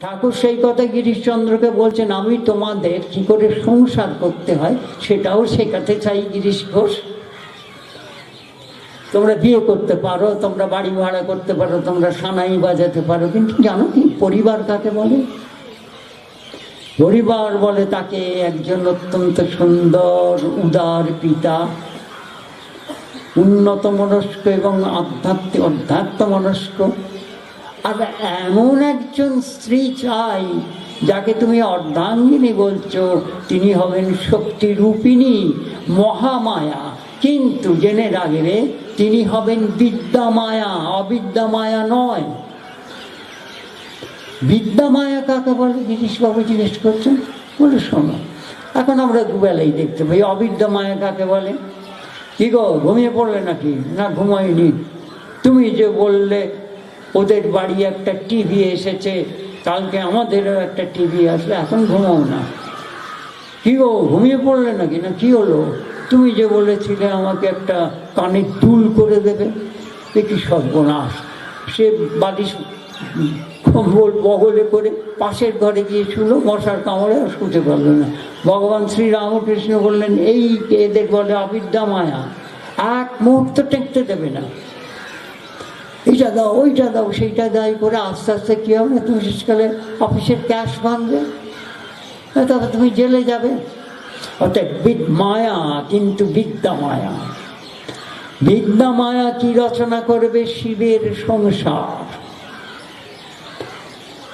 ঠাকুর সেই কথা গিরিশচন্দ্রকে বলছেন, আমি তোমাদের কি করে সংসার করতে হয় সেটাও শেখাতে চাই গিরিশ ঘোষ। তোমরা বিয়ে করতে পারো, তোমরা বাড়ি ভাড়া করতে পারো, তোমরা সানাই বাজাতে পারো। কিন্তু জানো কি, পরিবার কাকে বলে? পরিবার বলে তাকে একজন অত্যন্ত সুন্দর, উদার পিতা উন্নত মনস্ক এবং আধ্যাত্মিক অধ্যাত্ম মনস্ক আর এমন একজন স্ত্রী চাই, যাকে তুমি অর্ধাঙ্গিনী বলছো, তিনি হবেন শক্তি রূপিণী মহামায়া। কিন্তু জেনে রাখবে, তিনি হবেন বিদ্যামায়া, অবিদ্যামায়া নয়। বিদ্যামায়া কাকে বলে? গিরিশবাবু জিজ্ঞেস করছেন। বলে, শোনো, এখন আমরা দুবেলাই দেখতে পাই। অবিদ্যামায়া কাকে বলে? কি গো, ঘুমিয়ে পড়লে নাকি? না ঘুমাইনি তুমি যে বললে ওদের বাড়ি একটা টিভি এসেছে, কালকে আমাদেরও একটা টিভি আসবে এখন ঘুমাও না। কি গো, ঘুমিয়ে পড়লে নাকি? না, কি হলো? তুমি যে বলেছিলে আমাকে একটা কানের দুল করে দেবে কি সর্বনাশ। সে বালিশ কম্বল বগলে করে পাশের ঘরে গিয়ে শুলো, মশার কামড়ে আর শুতে পারল না। ভগবান শ্রী রামকৃষ্ণ বললেন, এই এদের বলে অবিদ্যা মায়া এক মুহূর্ত টেকতে দেবে না। এইটা দাও, ওইটা দাও, সেইটা দায় করে আস্তে আস্তে কী হবে? তুমি শেষকালে অফিসের ক্যাশ ভাঙবে তবে তুমি জেলে যাবে। অর্থাৎ বিদ মায়া কিন্তু বিদ্যা মায়া বিদ্যা মায়া কি রচনা করবে? শিবের সংসার।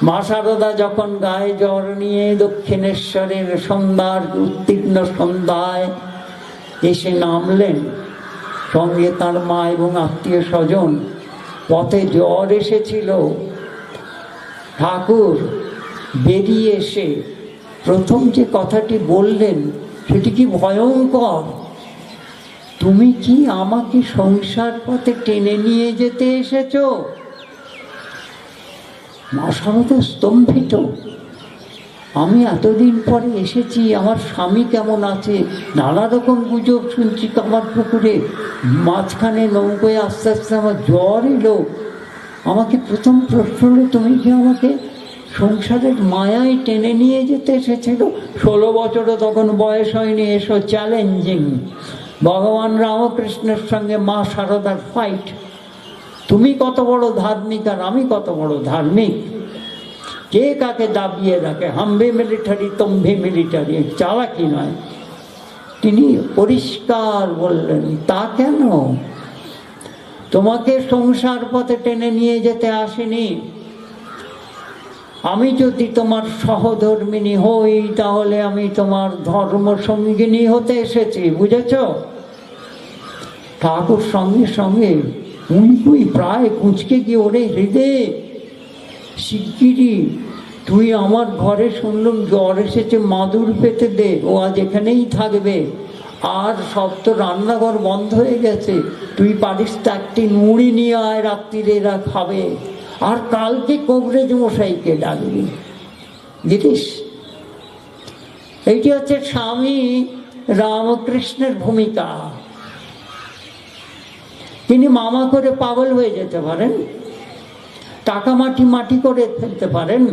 মা শারদা যখন গায়ে জ্বর নিয়ে দক্ষিণেশ্বরের সন্ধ্যার উত্তীর্ণ সন্ধ্যায় এসে নামলেন, সঙ্গে তার মা এবং আত্মীয় স্বজন। পথে জ্বর এসেছিল। ঠাকুর বেরিয়ে এসে প্রথম যে কথাটি বললেন, সেটি কি ভয়ঙ্কর? তুমি কি আমাকে সংসার পথে টেনে নিয়ে যেতে এসেছ? মা শারদা স্তম্ভিত। আমি এতদিন পরে এসেছি, আমার স্বামী কেমন আছে? নানা রকম গুজব শুনছি কামার পুকুরে। মাঝখানে নৌকোয় আস্তে আস্তে আমার জ্বর এলো। আমাকে প্রথম প্রশ্ন হলো, তুমি কি আমাকে সংসারের মায়ায় টেনে নিয়ে যেতে এসেছিল? ষোলো বছরও তখন বয়স হয়নি, এসো চ্যালেঞ্জিং ভগবান রামকৃষ্ণের সঙ্গে মা শারদার ফাইট তুমি কত বড় ধার্মিক আর আমি কত বড় ধার্মিক? কে কাকে দাবিয়ে রাখে হাম্ভি মিলিটারি তম্ভি মিলিটারি চালাকি নয় তিনি পরিষ্কার বললেন তা কেন তোমাকে সংসার পথে টেনে নিয়ে যেতে আসেনি আমি যদি তোমার সহধর্মিনী হই তাহলে আমি তোমার ধর্ম সঙ্গিনী হতে এসেছি বুঝেছ ঠাকুর সঙ্গে সঙ্গে উই প্রায় কুঁচকে গিয়ে ওরে হৃদয় শিগগিরই তুই আমার ঘরে শুনলাম, জ্বর এসেছে, মাদুর পেতে দে, ও আজ এখানেই থাকবে। আর সব তো রান্নাঘর বন্ধ হয়ে গেছে। তুই পারিস তো একটি মুড়ি নিয়ে আয় রাত্রিরে, এরা খাবে। আর কালকে কবরেজ মশাইকে ডাকবি। জিনিস এইটি হচ্ছে স্বামী রামকৃষ্ণের ভূমিকা। তিনি মামা করে পাগল হয়ে যেতে পারেন। টাকা মাটি মাটি করে ফেলতে পারেন।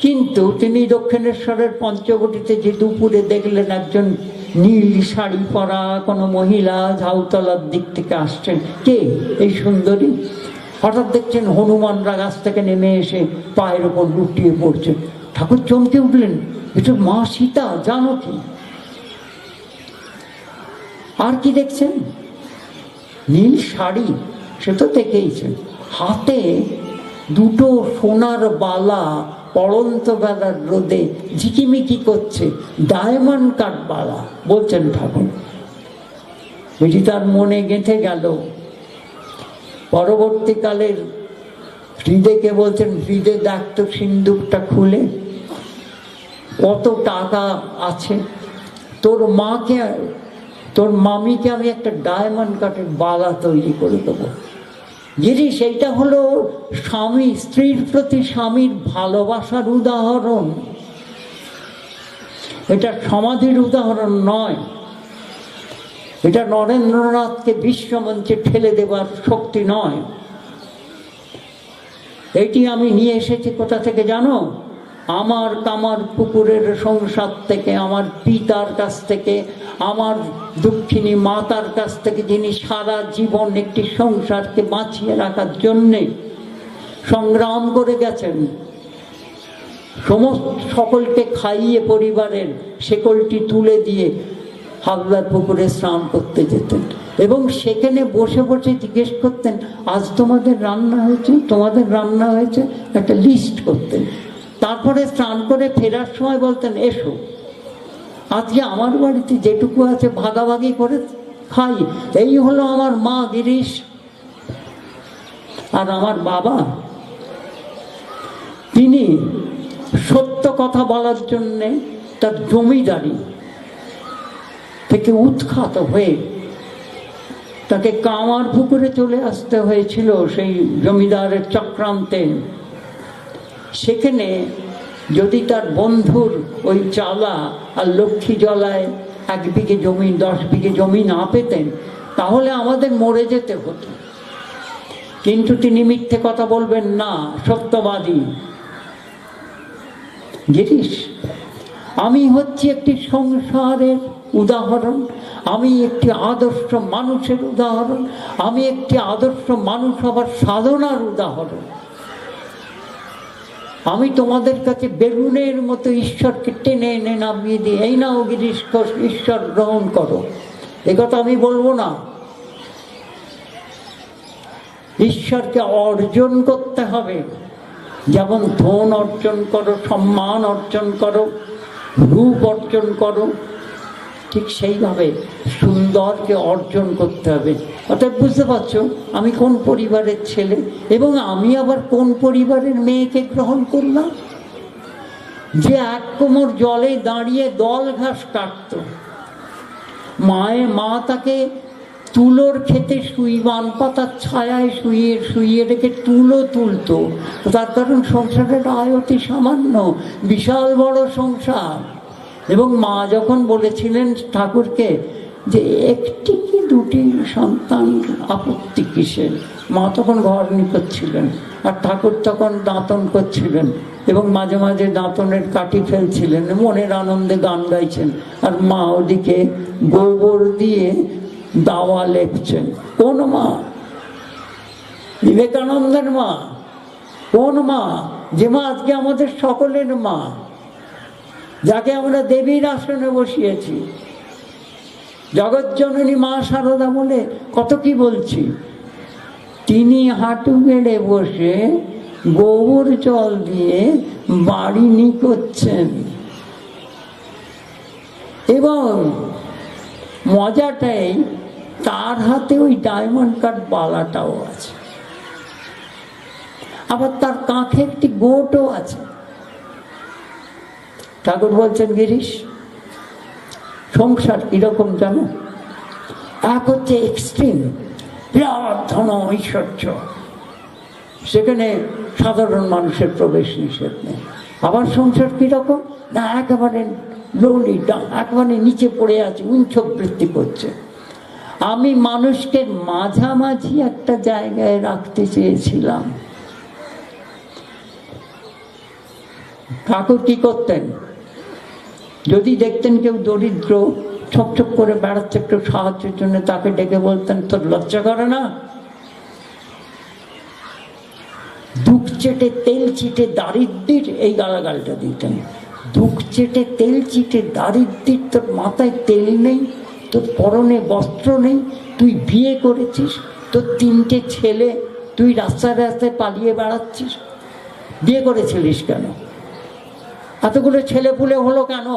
কিন্তু তিনি দক্ষিণেশ্বরের পঞ্চবটিতে যে দুপুরে দেখলেন একজন নীল শাড়ি পরা কোনো মহিলা ঝাউতলার দিক থেকে আসছেন। কে? এই সুন্দরী। হঠাৎ দেখছেন হনুমানরা গাছ থেকে নেমে এসে পায়ের ওপর লুটিয়ে পড়ছে। ঠাকুর চমকে উঠলেন। এটা মা সীতা, জানো কি? আর কি দেখছেন? নীল শাড়ি, সে তো দেখেইছেন। হাতে দুটো সোনার বালা পড়ন্ত বেলার রোদে ঝিকিমিকি করছে ডায়মন্ড কাট বালা বলছেন ঠাকুর। এটি তার মনে গেঁথে গেল। পরবর্তীকালের হৃদয়কে বলছেন হৃদয় দেখ তো সিন্দুকটা খুলে, কত টাকা আছে। তোর মাকে, তোর মামিকে আমি একটা ডায়মন্ড কাঠের বালা তৈরি করে দেবো। যদি সেইটা হলো স্বামী, স্ত্রীর প্রতি স্বামীর ভালোবাসার উদাহরণ। এটা সমাধির উদাহরণ নয়। এটা নরেন্দ্রনাথকে বিশ্বমঞ্চে ঠেলে দেবার শক্তি নয়। এটি আমি নিয়ে এসেছি কোথা থেকে জানো? আমার কামার পুকুরের সংসার থেকে, আমার পিতার কাছ থেকে, আমার দুঃখিনী মাতার কাছ থেকে যিনি সারা জীবন একটি সংসারকে বাঁচিয়ে রাখার জন্যে সংগ্রাম করে গেছেন, সমস্ত সকলকে খাইয়ে পরিবারের শেকলটি তুলে দিয়ে হাবলার পুকুরে স্নান করতে যেতেন। এবং সেখানে বসে বসে জিজ্ঞেস করতেন, আজ তোমাদের রান্না হয়েছে? তোমাদের রান্না হয়েছে? একটা লিস্ট করতেন। তারপরে স্নান করে ফেরার সময় বলতেন, এসো। আজকে আমার বাড়িতে যেটুকু আছে ভাগাভাগি করে খাই। এই হলো আমার মা গিরিশ আর আমার বাবা। তিনি সত্য কথা বলার জন্যে তার জমিদারি থেকে উৎখাত হয়ে তাকে কামার পুকুরে চলে আসতে হয়েছিল সেই জমিদারের চক্রান্তে। সেখানে যদি তার বন্ধুর ওই চালা আর লক্ষ্মী জলায় এক বিঘে জমি, দশ বিঘে জমি না পেতেন, তাহলে আমাদের মরে যেতে হতো। কিন্তু তিনি মিথ্যে কথা বলবেন না, সত্যবাদী। গিরিশ, আমি হচ্ছি একটি সংসারের উদাহরণ, আমি একটি আদর্শ মানুষের উদাহরণ, আমি একটি আদর্শ মানুষ হবার সাধনার উদাহরণ। আমি তোমাদের কাছে বেগুনের মতো ঈশ্বরকে টেনে এনে নামিয়ে দিই। এই নাও গিরিশ ঈশ্বর গ্রহণ করো। এ কথা আমি বলব না। ঈশ্বরকে অর্জন করতে হবে। যেমন ধন অর্জন করো, সম্মান অর্জন করো, রূপ অর্জন করো, ঠিক সেইভাবে সুন্দরকে অর্জন করতে হবে। অর্থাৎ বুঝতে পারছ, আমি কোন পরিবারের ছেলে এবং আমি আবার কোন পরিবারের মেয়েকে গ্রহণ করলাম? যে এক কোমর জলে দাঁড়িয়ে দল ঘাস কাটত। মায়ে মা তাকে তুলোর খেতে শুইবান পাতার ছায়ায় শুয়ে শুয়ে রেখে তুলো তুলতো। তার কারণ সংসারের আয় অতি সামান্য, বিশাল বড় সংসার। এবং মা যখন বলেছিলেন ঠাকুরকে যে একটি কি দুটি সন্তান আপত্তি কিসের? মা তখন ঘর করছিলেন আর ঠাকুর তখন দাঁতন করছিলেন এবং মাঝে মাঝে দাঁতনের কাটি ফেলছিলেন, মনের আনন্দে গান গাইছেন আর মা ওদিকে গোবর দিয়ে দাওয়া লেপছেন কোন মা? বিবেকানন্দের মা। কোন মা? যে মা আজকে আমাদের সকলের মা, যাকে আমরা দেবীর আসনে বসিয়েছি। জগৎজননী মা সারদা বলে, কত কি বলছি? তিনি হাঁটু গেড়ে বসে গোবর জল দিয়ে বাড়ি নি করছেন এবং মজাটাই, তার হাতে ওই ডায়মন্ড কাট বালাটাও আছে। আবার তার কাঁখে একটি গোটও আছে। ঠাকুর বলছেন গিরিশ সংসার কীরকম জানো? এক হচ্ছে এক্সট্রিম বিরাট ধন ঐশ্বর্য। সেখানে সাধারণ মানুষের প্রবেশ নিষেধ নেই। আবার সংসার কীরকম? না, একেবারে লোলি একেবারে নিচে পড়ে আছে উঞ্চক বৃত্তি করছে। আমি মানুষকে মাঝামাঝি একটা জায়গায় রাখতে চেয়েছিলাম। ঠাকুর কি করতেন? যদি দেখতেন কেউ দরিদ্র ছোপ ছোপ করে বেড়াচ্ছে, একটু সাহায্যের জন্য তাকে ডেকে বলতেন, তোর লজ্জা করে না? দুঃখ চেটে তেল চিটে দারিদ্রির এই গালাগালটা দিতেন। দুঃখ চেটে তেল চিটে দারিদ্রির তোর মাথায় তেল নেই, তোর পরনে বস্ত্র নেই, তুই বিয়ে করেছিস, তোর তিনটে ছেলে, তুই রাস্তায় রাস্তায় পালিয়ে বেড়াচ্ছিস। বিয়ে করেছিলিস কেন? এতগুলো ছেলে পুলে হলো কেন?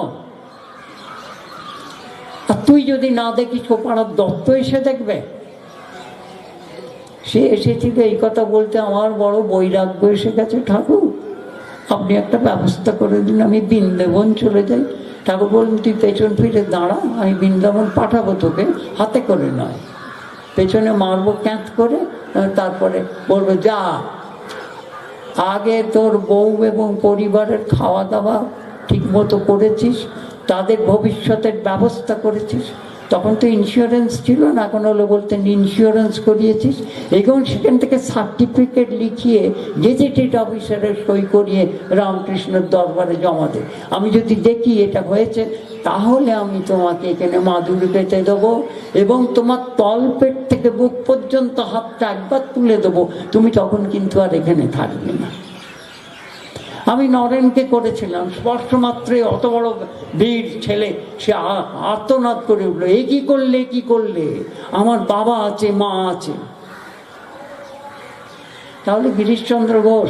আর তুই যদি না দেখিস, ও পাড়ার দত্ত এসে দেখবে। সে এসেছিল এই কথা বলতে আমার বড় বৈরাগ্য এসে গেছে, ঠাকুর, আপনি একটা ব্যবস্থা করে দিন, আমি বৃন্দাবন চলে যাই। ঠাকুর বললেন, তুই পেছন ফিরে দাঁড়া, আমি বৃন্দাবন পাঠাবো তোকে, হাতে করে নয়। পেছনে মারবো ক্যাঁত করে তারপরে বলব, যা, আগে তোর বউ এবং পরিবারের খাওয়া দাওয়া ঠিক মতো করেছিস তাদের ভবিষ্যতের ব্যবস্থা করেছিস। তখন তো ইন্স্যুরেন্স ছিল না এখন হলো বলতেন ইন্স্যুরেন্স করিয়েছিস? এবং সেখান থেকে সার্টিফিকেট লিখিয়ে গেজেটেড অফিসারের সই করিয়ে রামকৃষ্ণের দরবারে জমা দে। আমি যদি দেখি এটা হয়েছে, তাহলে আমি তোমাকে এখানে মাদুরি পেতে দেবো এবং তোমার তলপেট থেকে বুক পর্যন্ত হাতটা একবার তুলে দেবো। তুমি তখন কিন্তু আর এখানে থাকবে না। আমি নরেনকে করেছিলাম। স্পষ্ট মাত্রে অত বড় বীর ছেলে, সে আ- আর্তনাদ করে উঠল। এ কি করলে কি করলে? আমার বাবা আছে, মা আছে। তাহলে গিরিশচন্দ্র ঘোষ,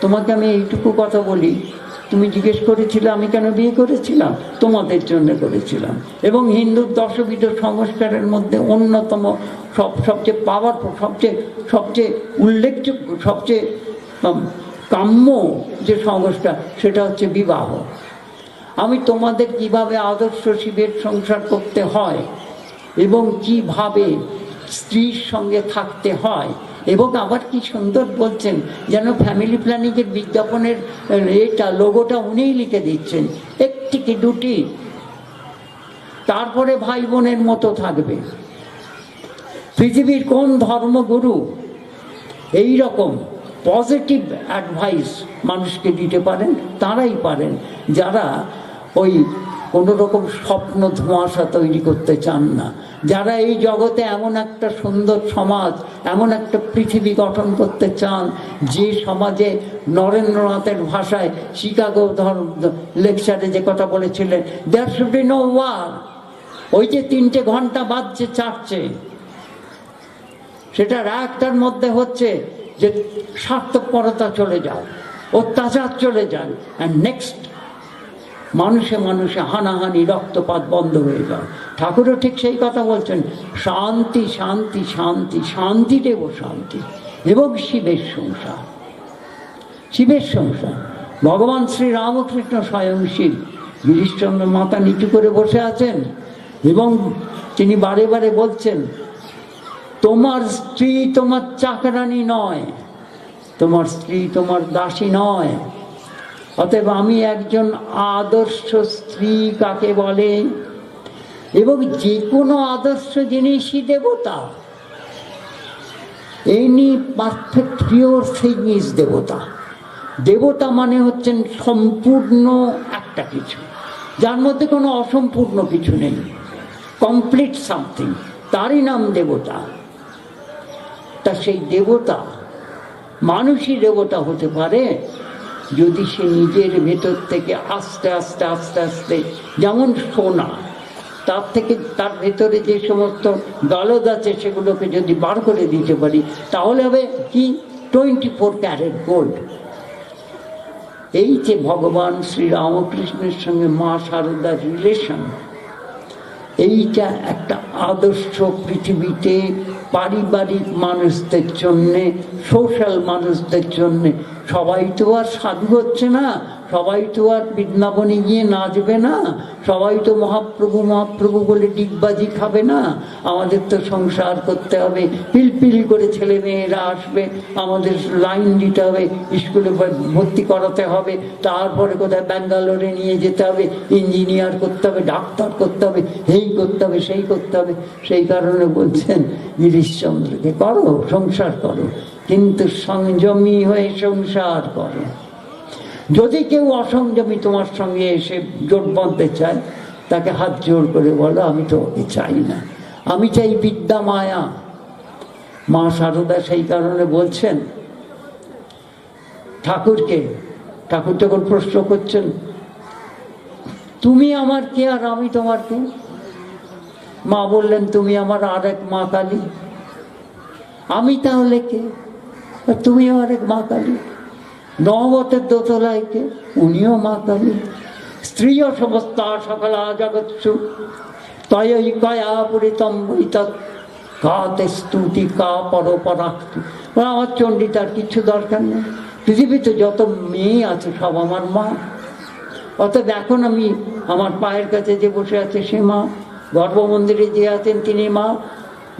তোমাকে আমি এইটুকু কথা বলি। তুমি জিজ্ঞেস করেছিলে, আমি কেন বিয়ে করেছিলাম? তোমাদের জন্য করেছিলাম। এবং হিন্দুর দশবিধ সংস্কারের মধ্যে অন্যতম সব, সবচেয়ে পাওয়ারফুল সবচেয়ে সবচেয়ে উল্লেখযোগ্য, সবচেয়ে কাম্য যে সংস্কার সেটা হচ্ছে বিবাহ। আমি তোমাদের কীভাবে আদর্শ শিবের সংসার করতে হয় এবং কীভাবে স্ত্রীর সঙ্গে থাকতে হয়, এবং আবার কি সুন্দর বলছেন, যেন ফ্যামিলি প্ল্যানিংয়ের বিজ্ঞাপনের এটা লোগোটা উনিই লিখে দিচ্ছেন, একটি কি দুটি? তারপরে ভাই বোনের মতো থাকবে। পৃথিবীর কোন ধর্মগুরু এই রকম পজিটিভ অ্যাডভাইস মানুষকে দিতে পারেন, তারাই পারেন। যারা ওই কোনো রকম স্বপ্ন ধোঁয়াশা তৈরি করতে চান না, যারা এই জগতে এমন একটা সুন্দর সমাজ, এমন একটা পৃথিবী গঠন করতে চান, যে সমাজে নরেন্দ্রনাথের ভাষায় শিকাগো ধর্ম লেকচারে যে কথা বলেছিলেন there should be no war ওই যে তিনটে ঘণ্টা বাজছে চারটে সেটার একটার মধ্যে হচ্ছে যে স্বার্থপরতা চলে যায় অত্যাচার চলে যায় অ্যান্ড নেক্সট মানুষে মানুষে হানাহানি, রক্তপাত বন্ধ হয়ে যায় ঠাকুরও ঠিক সেই কথা বলছেন, শান্তি শান্তি শান্তি শান্তি দেব শান্তি, এবং শিবের সংসার। শিবের সংসার। ভগবান শ্রী রামকৃষ্ণ স্বয়ং শিব। গিরিশচন্দ্র মাথা নিচু করে বসে আছেন, এবং তিনি বারে বারে বলছেন তোমার স্ত্রী তোমার চাকরানি নয়, তোমার স্ত্রী তোমার দাসী নয়। অতএব আমি একজন আদর্শ স্ত্রী কাকে বলে? এবং যে কোনো আদর্শ জিনিসই দেবতা। এনি পারফেক্ট পিওর ইজ দেবতা। দেবতা মানে হচ্ছেন সম্পূর্ণ একটা কিছু। যার মধ্যে কোনো অসম্পূর্ণ কিছু নেই। কমপ্লিট সামথিং তারই নাম দেবতা। তা সেই দেবতা, মানুষই দেবতা হতে পারে, যদি সে নিজের ভেতর থেকে আস্তে আস্তে আস্তে আস্তে, যেমন সোনা, তার থেকে তার ভেতরে যে সমস্ত গলদ আছে সেগুলোকে যদি বার করে দিতে পারি, তাহলে হবে কি? Twenty four carat gold. এই যে ভগবান শ্রী রামকৃষ্ণের সঙ্গে মা শারদার রিলেশন এইটা একটা আদর্শ পৃথিবীতে পারিবারিক মানুষদের জন্যে সোশ্যাল মানুষদের জন্যে সবাই তো আর সাধু হচ্ছে না। সবাই তো আর বৃন্দাবনে গিয়ে নাচবে না, সবাই তো মহাপ্রভু মহাপ্রভু বলে ডিগবাজি খাবে না। আমাদের তো সংসার করতে হবে, পিলপিল করে ছেলে মেয়েরা আসবে, আমাদের লাইন দিতে হবে, স্কুলে ভর্তি করাতে হবে, তারপরে কোথায় ব্যাঙ্গালোরে নিয়ে যেতে হবে, ইঞ্জিনিয়ার করতে হবে, ডাক্তার করতে হবে এই করতে হবে, সেই করতে হবে। সেই কারণে বলছেন, গিরিশচন্দ্রকে করো, সংসার করো, কিন্তু সংযমী হয়ে সংসার করো। যদি কেউ অসংযমী তোমার সঙ্গে এসে জোট বাঁধতে চায়, তাকে হাত জোর করে বলো, আমি তো ওকে চাই না। আমি চাই বিদ্যা মায়া। মা সারদা সেই কারণে বলছেন, ঠাকুরকে, ঠাকুর যখন প্রশ্ন করছেন, তুমি আমার কে আর আমি তোমার কে? মা বললেন, তুমি আমার আরেক মা কালী। আমি তাহলে কে? আর তুমি আরেক মা কালী? নবতের দোতলায় কে উনিও মা কালী। স্ত্রীয় সমস্ত সকলা জগৎসু। তয়ই কয়া পরিতম কাতে স্তুতি কা পর পরাক্তি আমার চণ্ডী তার কিছু দরকার নেই। পৃথিবীতে যত মেয়ে আছে সব আমার মা। অতএব এখন আমি আমার পায়ের কাছে যে বসে আছে সে মা। গর্ভমন্দিরে যে আছেন তিনি মা।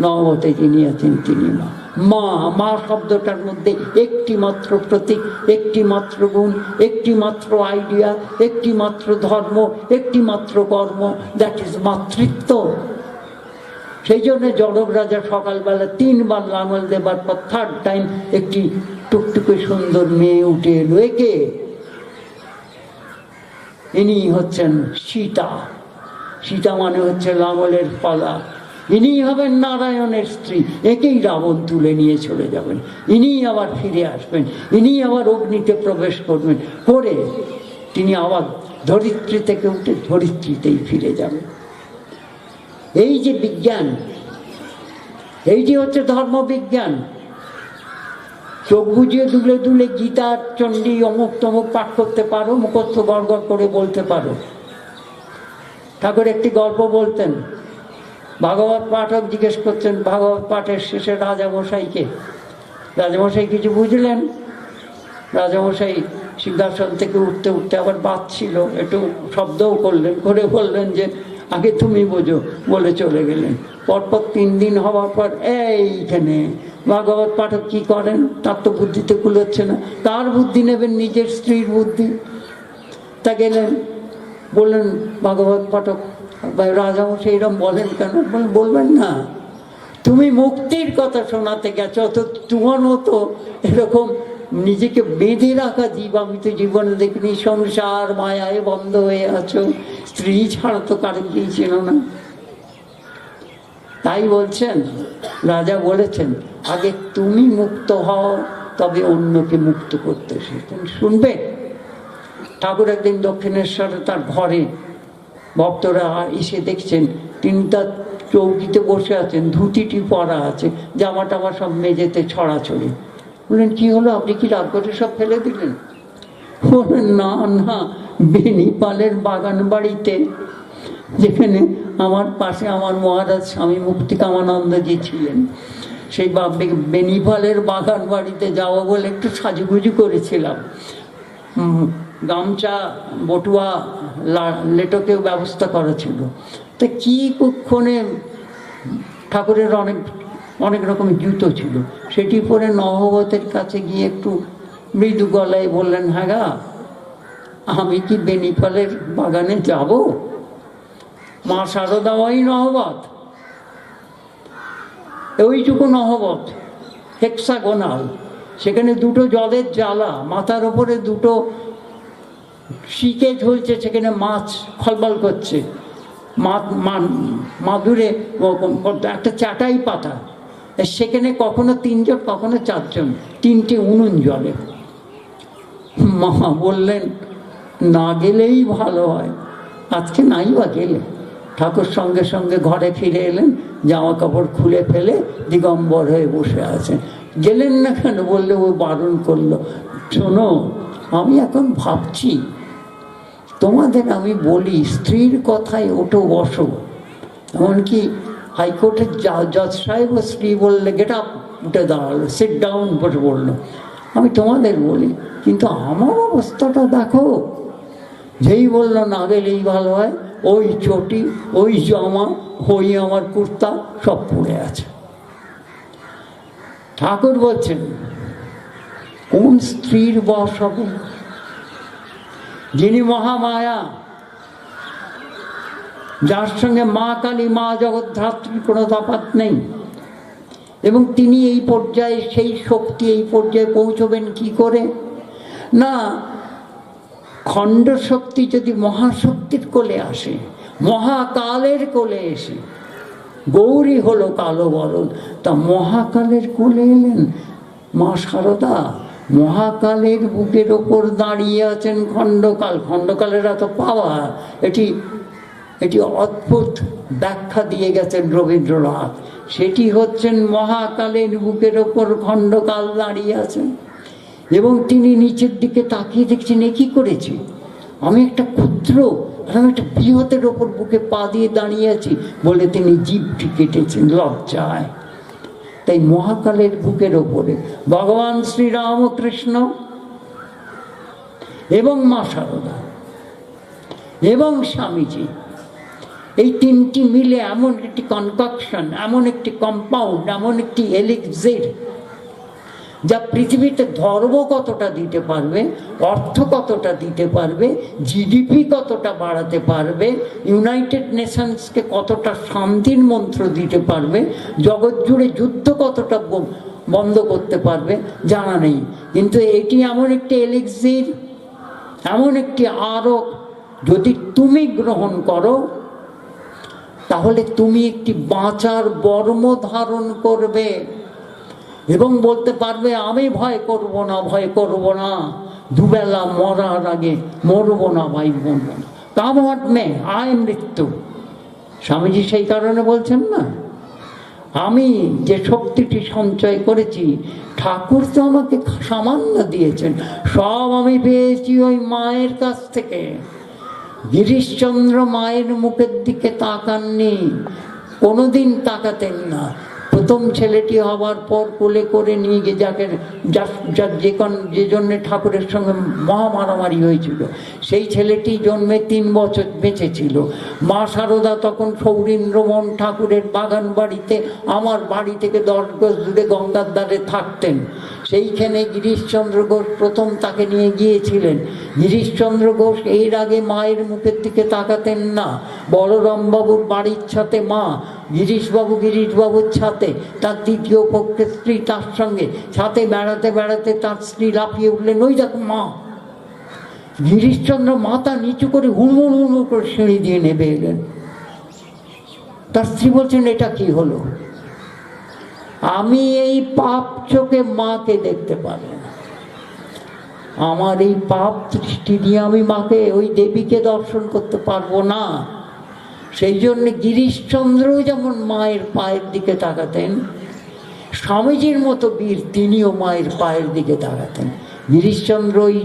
নবতে যিনি আছেন তিনি মা। মা মা শব্দটার মধ্যে একটি মাত্র প্রতীক একটি মাত্র গুণ একটি মাত্র আইডিয়া একটি মাত্র ধর্ম একটি মাত্র কর্ম দ্যাট ইজ মাতৃত্ব। সেই জন্য জনক রাজা সকালবেলা তিনবার লাঙল দেবার পর থার্ড টাইম একটি টুকটুকে সুন্দর মেয়ে উঠে এলো একে। ইনি হচ্ছেন সীতা। সীতা মানে হচ্ছে লাঙলের পালা। ইনি হবেন নারায়ণের স্ত্রী। একেই রাবণ তুলে নিয়ে চলে যাবেন। ইনি আবার ফিরে আসবেন। ইনি আবার অগ্নিতে প্রবেশ করবেন। করে তিনি আবার ধরিত্রী থেকে উঠে ধরিত্রীতেই ফিরে যাবেন। এই যে বিজ্ঞান, এই যে হচ্ছে ধর্মবিজ্ঞান, চোখ বুঝিয়ে দুলে দুলে গীতার চণ্ডী অমুক তমুক পাঠ করতে পারো, মুখস্থ গড় করে বলতে পারো। ঠাকুর একটি গল্প বলতেন ভাগবত পাঠক জিজ্ঞেস করছেন, ভাগবত পাঠের শেষে রাজামশাইকে? রাজামশাই কিছু বুঝলেন? রাজামশাই সিংহাসন থেকে উঠতে উঠতে আবার বাঁচছিল। একটু শব্দও করলেন, করে বললেন যে, আগে তুমি বোঝো। বলে চলে গেলেন। পরপর তিন দিন হওয়ার পর এইখানে ভাগবত পাঠক কি করেন? তার তো বুদ্ধিতে কুলোচ্ছে না। কার বুদ্ধি নেবেন? নিজের স্ত্রীর বুদ্ধি। তা গেলেন, বললেন, ভাগবত পাঠক রাজামশাই এরকম বলেন কেন? বলবেন না। তুমি মুক্তির কথা শোনাতে গেছো তো তোমার মতো এরকম নিজেকে বেঁধে রাখা জীব। আমি তো জীবনে দেখিনি, সংসার, মায়ায় বন্ধ হয়ে আছো। স্ত্রী ছাড়া তো কারোকেই ছিল না। তাই বলছেন, রাজা বলেছেন, আগে তুমি মুক্ত হও, তবে অন্যকে মুক্ত করতে শুনবে? ঠাকুর একদিন দক্ষিণেশ্বরে তার ঘরে ভক্তরা এসে দেখছেন, তিনি তার চৌকিতে বসে আছেন, ধুতিটি পরা আছে জামা টামা সব মেঝেতে ছড়াছড়ি। বললেন, কি হলো? আপনি কি রাগ করে সব ফেলে দিলেন? বললেন, না না বেনিপালের বাগান বাড়িতে। যেখানে আমার পাশে আমার মহারাজ স্বামী মুক্তিকামানন্দজি ছিলেন। সেই বেনিপালের বাগান বাড়িতে যাওয়া বলে একটু সাজুগুজু করেছিলাম। গামছা, বটুয়া লেটোকেও ব্যবস্থা করা ছিল। তা কি কুক্ষণে ঠাকুরের অনেক অনেক রকম জুতো ছিল। সেটি পরে নহবতের কাছে গিয়ে একটু মৃদু গলায় বললেন হ্যাঁ আমি কি বেনিপালের বাগানে যাব? মা শারদা ওই নহবত ওইটুকু নহবত হেক্সাগোনাল। সেখানে দুটো জলের জ্বালা, মাথার ওপরে দুটো শিকে ঝুলছে, সেখানে মাছ খলবল করছে। মাদুরে একটা চাটাই পাতা। সেখানে কখনো তিনজন, কখনো চারজন, তিনটে উনুন জলে মা বললেন, না গেলেই ভালো হয়। আজকে নাই বা গেলে। ঠাকুর সঙ্গে সঙ্গে ঘরে ফিরে এলেন, জামা কাপড় খুলে ফেলে দিগম্বর হয়ে বসে আছেন। গেলেন না কেন? বললে, ও বারণ করল। শোনো, আমি এখন ভাবছি তোমাদের আমি বলি, স্ত্রীর কথায় ওঠো, বসো। এমনকি হাইকোর্টের জজ সাহেব স্ত্রী বললে গেট আপ উঠে দাঁড়াল সিট ডাউন বসে বলল আমি তোমাদের বলি, কিন্তু আমার অবস্থাটা দেখো। যেই বলল, না গেলেই ভালো হয়, ওই চটি, ওই জামা, ওই আমার কুর্তা, সব পড়ে আছে। ঠাকুর বলছেন, কোন স্ত্রীর বশ হবে? যিনি মহামায়া, যার সঙ্গে মা কালী, মা জগদ্ধাত্রীর কোনো তফাৎ নেই। এবং তিনি এই পর্যায়ে, সেই শক্তি এই পর্যায়ে পৌঁছবেন কি করে? না খণ্ড শক্তি যদি মহাশক্তির কোলে আসে, মহাকালের কোলে এসে, গৌরী হলো কালো বরণ তা মহাকালের কোলে এলেন মা শারদা মহাকালের বুকের ওপর দাঁড়িয়ে আছেন খণ্ডকাল। খণ্ডকালের এত পাওয়া, এটি এটি অদ্ভুত ব্যাখ্যা দিয়ে গেছেন রবীন্দ্রনাথ। সেটি হচ্ছেন মহাকালের বুকের ওপর খণ্ডকাল দাঁড়িয়ে আছেন। এবং তিনি নিচের দিকে তাকিয়ে দেখছেন, এ কী করেছি? আমি একটা ক্ষুদ্র আমি একটা বৃহতের ওপর বুকে পা দিয়ে দাঁড়িয়ে আছি। বলে তিনি জীবটি কেটেছেন লজ্জায়। তাই মহাকালের বুকের ওপরে ভগবান শ্রীরামকৃষ্ণ এবং মা সারদা এবং স্বামীজি, এই তিনটি মিলে এমন একটি কনকাকশন এমন একটি কম্পাউন্ড এমন একটি এলিক্সির যা পৃথিবীতে ধর্ম কতটা দিতে পারবে, অর্থ কতটা দিতে পারবে জিডিপি কতটা বাড়াতে পারবে ইউনাইটেড নেশনসকে কতটা শান্তির মন্ত্র দিতে পারবে, জগৎ জুড়ে যুদ্ধ কতটা বন্ধ করতে পারবে, জানা নেই। কিন্তু এটি এমন একটি এলিক্সির এমন একটি আরক যদি তুমি গ্রহণ করো, তাহলে তুমি একটি বাঁচার বর্ম ধারণ করবে। এবং বলতে পারবে, আমি ভয় করব না, ভয় করব না। দুবেলা মরার আগে মরব না ভাই, মরব না। কাম হোয়াট মে আয় মৃত্যু। স্বামীজি সেই কারণে বলছেন না, আমি যে শক্তিটি সঞ্চয় করেছি, ঠাকুর তো আমাকে সামান্য দিয়েছেন। সব আমি পেয়েছি ওই মায়ের কাছ থেকে। গিরিশচন্দ্র মায়ের মুখের দিকে তাকাননি, কোনোদিন তাকাতেন না। প্রথম ছেলেটি হওয়ার পর কোলে করে নিয়ে গিয়ে যাকে যার যা- যে জন্য ঠাকুরের সঙ্গে মহা মারামারি হয়েছিল, সেই ছেলেটি জন্মে তিন বছর বেঁচে ছিল। মা সারদা তখন সৌরীন্দ্রমোহন ঠাকুরের বাগান বাড়িতে আমার বাড়ি থেকে দশ গজ দূরে গঙ্গার দ্বারে থাকতেন। সেইখানে গিরিশচন্দ্র ঘোষ প্রথম তাকে নিয়ে গিয়েছিলেন। গিরিশচন্দ্র ঘোষ এর আগে মায়ের মুখের দিকে তাকাতেন না। বলরামবাবুর বাড়ির ছাতে মা, গিরিশবাবু গিরিশবাবুর ছাতে। তার দ্বিতীয় পক্ষের স্ত্রী তার সঙ্গে। ছাতে বেড়াতে বেড়াতে তার স্ত্রী লাফিয়ে উঠলেন, ওই দেখো মা। গিরিশচন্দ্র মাথা নিচু করে হুড়মুড় হুড়মুড় করে সিঁড়ি দিয়ে নেবে এলেন। তার স্ত্রী বলছেন, এটা কি হলো? আমি এই পাপ চোখে মাকে দেখতে পারি না। আমার এই পাপ দৃষ্টি দিয়ে আমি মাকে, ওই দেবীকে দর্শন করতে পারব না। সেই জন্য গিরিশচন্দ্র যেমন মায়ের পায়ের দিকে তাকাতেন, স্বামীজির মতো বীর তিনিও মায়ের পায়ের দিকে তাকাতেন। গিরিশচন্দ্র ওই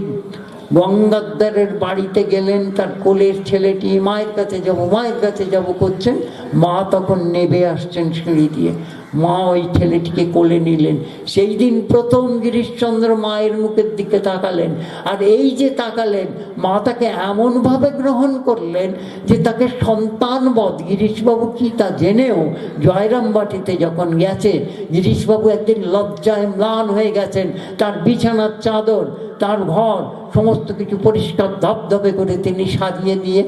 গঙ্গাদ্দারের বাড়িতে গেলেন, তার কোলের ছেলেটি মায়ের কাছে যাব, মায়ের কাছে যাব করছেন। মা তখন নেবে আসছেন সিঁড়ি দিয়ে। মা ওই ছেলেটিকে কোলে নিলেন। সেই দিন প্রথম গিরিশচন্দ্র মায়ের মুখের দিকে তাকালেন। আর এই যে তাকালেন, মা তাকে এমনভাবে গ্রহণ করলেন যে তাকে সন্তানবধ গিরিশবাবু কি তা জেনেও জয়রামবাটিতে যখন গেছে, গিরিশবাবু একদিন লজ্জায় ম্লান হয়ে গেছেন। তার বিছানার চাদর তার ঘর, সমস্ত কিছু পরিষ্কার ধপধপে করে তিনি সাজিয়ে দিয়ে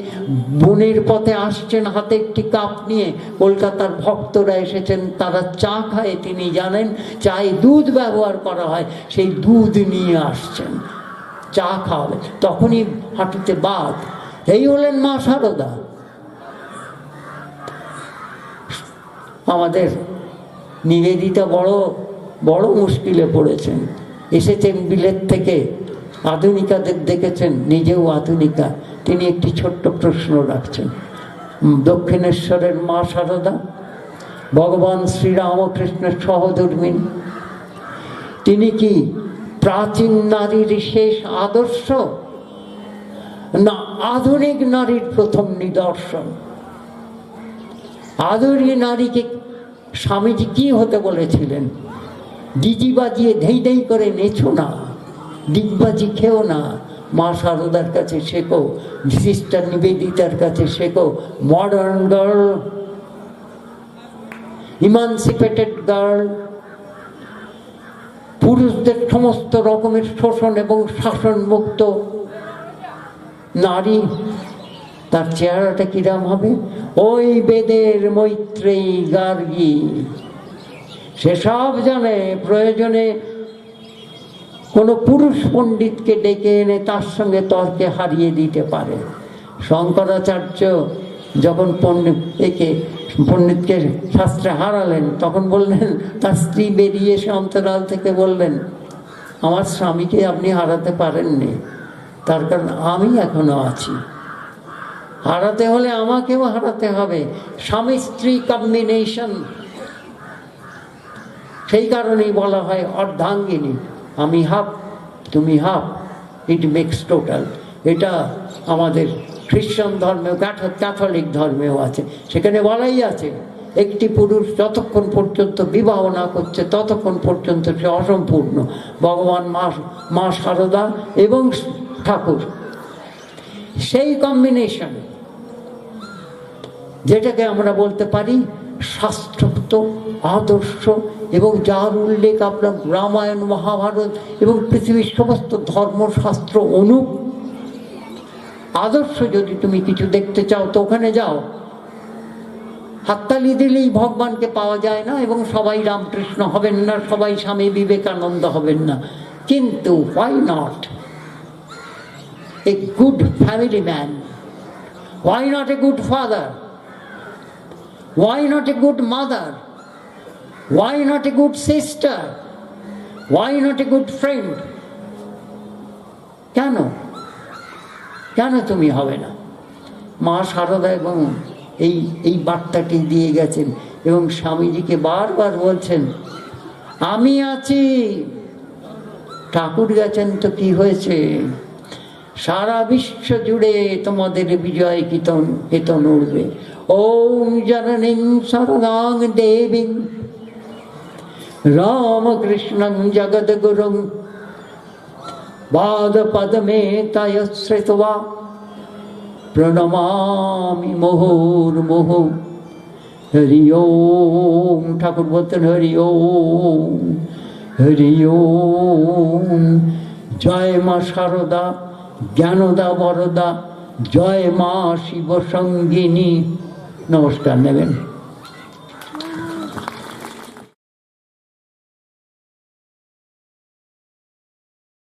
বনের পথে আসছেন, হাতে একটি কাপ নিয়ে। কলকাতার ভক্তরা এসেছেন, তারা চা খায়। তিনি জানেন, চায়ে দুধ ব্যবহার করা হয়, সেই দুধ নিয়ে আসছেন, চা খাওয়াবে। তখনই হাঁটুতে বাদ এই হলেন মা সারদা। আমাদের নিবেদিতা বড় বড় মুশকিলে পড়েছেন। এসেছেন বিলেত থেকে। আধুনিকাদের দেখেছেন, নিজেও আধুনিকা। তিনি একটি ছোট্ট প্রশ্ন রাখছেন। দক্ষিণেশ্বরের মা সারদা, ভগবান শ্রীরামকৃষ্ণের সহধর্মিনী তিনি কি প্রাচীন নারীর শেষ আদর্শ? না, আধুনিক নারীর প্রথম নিদর্শন। আধুনিক নারীকে স্বামীজি কি হতে বলেছিলেন? ডিজি বাজিয়ে ধেই ধেই করে নেছো না। ডিগবাজি খেও না। মা সারদার কাছে শেখো, সিস্টার নিবেদিতার কাছে শেখো মডার্ন গার্ল ইমানসিপেটেড গার্ল পুরুষদের সমস্ত রকমের শোষণ এবং শাসন মুক্ত নারী, তার চেহারাটা কিরাম হবে? ওই বেদের মৈত্রেয়ী গার্গী। সেসব জানে প্রয়োজনে কোনো পুরুষ পণ্ডিতকে ডেকে এনে তার সঙ্গে তর্কে হারিয়ে দিতে পারে। শঙ্করাচার্য যখন পণ্ডিত একে পণ্ডিতকে শাস্ত্রে হারালেন, তখন বললেন, তার স্ত্রী বেরিয়ে এসে অন্তরাল থেকে বললেন, আমার স্বামীকে আপনি হারাতে পারেননি, তার কারণ আমি এখনও আছি। হারাতে হলে আমাকেও হারাতে হবে। স্বামী স্ত্রী কম্বিনেশন সেই কারণেই বলা হয় অর্ধাঙ্গিনী আমি হাফ, তুমি হাফ। ইট মেক্স টোটাল এটা আমাদের খ্রিস্টান ধর্মেও ক্যাথলিক ধর্মেও আছে। সেখানে বলাই আছে, একটি পুরুষ যতক্ষণ পর্যন্ত বিবাহ না করছে, ততক্ষণ পর্যন্ত সে অসম্পূর্ণ। ভগবান মা মা সারদা এবং ঠাকুর। সেই কম্বিনেশন যেটাকে আমরা বলতে পারি শাস্ত্র। সমস্ত আদর্শ এবং যার উল্লেখ আপনার রামায়ণ, মহাভারত এবং পৃথিবীর সমস্ত ধর্মশাস্ত্র অনুপ, আদর্শ যদি তুমি কিছু দেখতে চাও তো ওখানে যাও। হাততালি দিলেই ভগবানকে পাওয়া যায় না এবং সবাই রামকৃষ্ণ হবেন না, সবাই স্বামী বিবেকানন্দ হবেন না। কিন্তু why not a good family man why not a good father why not a good mother why not a good sister why not a good friend কেন? কেন তুমি হবে না? মা সারদা এবং এই এই বার্তাটি দিয়ে গেছেন এবং স্বামীজিকে বারবার বলছেন, আমি আছি। ঠাকুর গেছেন তো কি হয়েছে? সারা বিশ্ব জুড়ে তোমাদের বিজয় কীর্তন কীর্তন উঠবে। ওম জননীং শরণাং দেবী রামকৃষ্ণং জগদ্গুরুং পাদপদ্মে তয় শ্রিত্বা প্রণমামি মুহুর্মুহু হরি ওম ঠাকুর বলতেন হরি ওম হরি ওম জয় মা শারদা জ্ঞানদা বরদা জয় মা শিব সঙ্গিনী নমস্কার নেবেন।